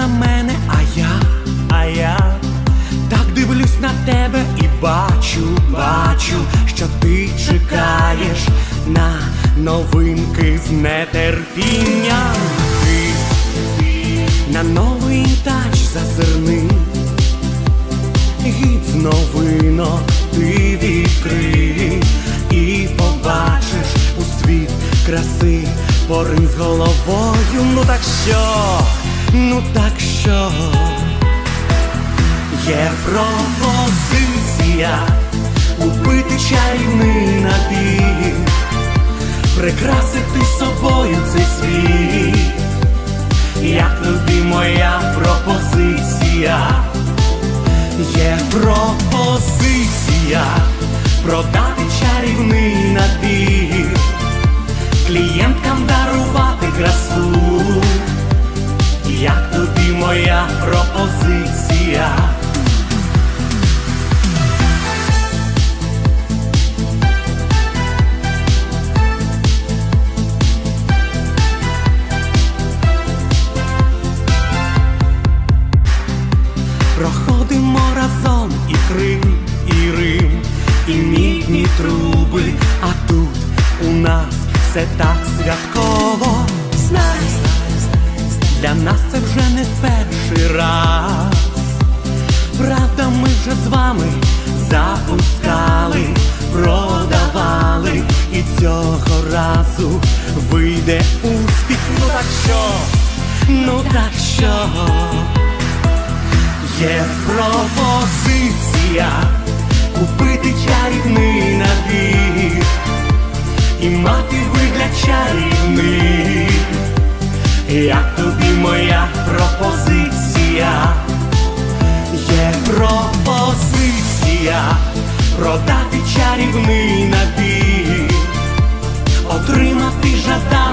на мене, а я, а я так дивлюсь на тебе і бачу, бачу, що ти чекаєш на новинки з нетерпінням. Ти, на новий тач зазирни. Гід з новинок ти відкрий і побачиш у світ краси, порин з головою. Ну так що, ну так що, є пропозиція купити чарівний напій, прикрасити собою цей світ, як тобі моя пропозиція. Є пропозиція продати чарівний набір, клієнткам дарувати красу. Моя пропозиція? Проходимо разом і Крим, і Рим, і мідні труби, а тут у нас все так святково. Для нас це вже не перший раз. Правда, ми вже з вами запускали, продавали, і цього разу вийде успіх. Ну так що, ну так що. Є пропозиція купити чарівний набір і мати вигляд чарівний. Як тобі моя пропозиція? Є пропозиція продати чарівний набір, отримати дохід.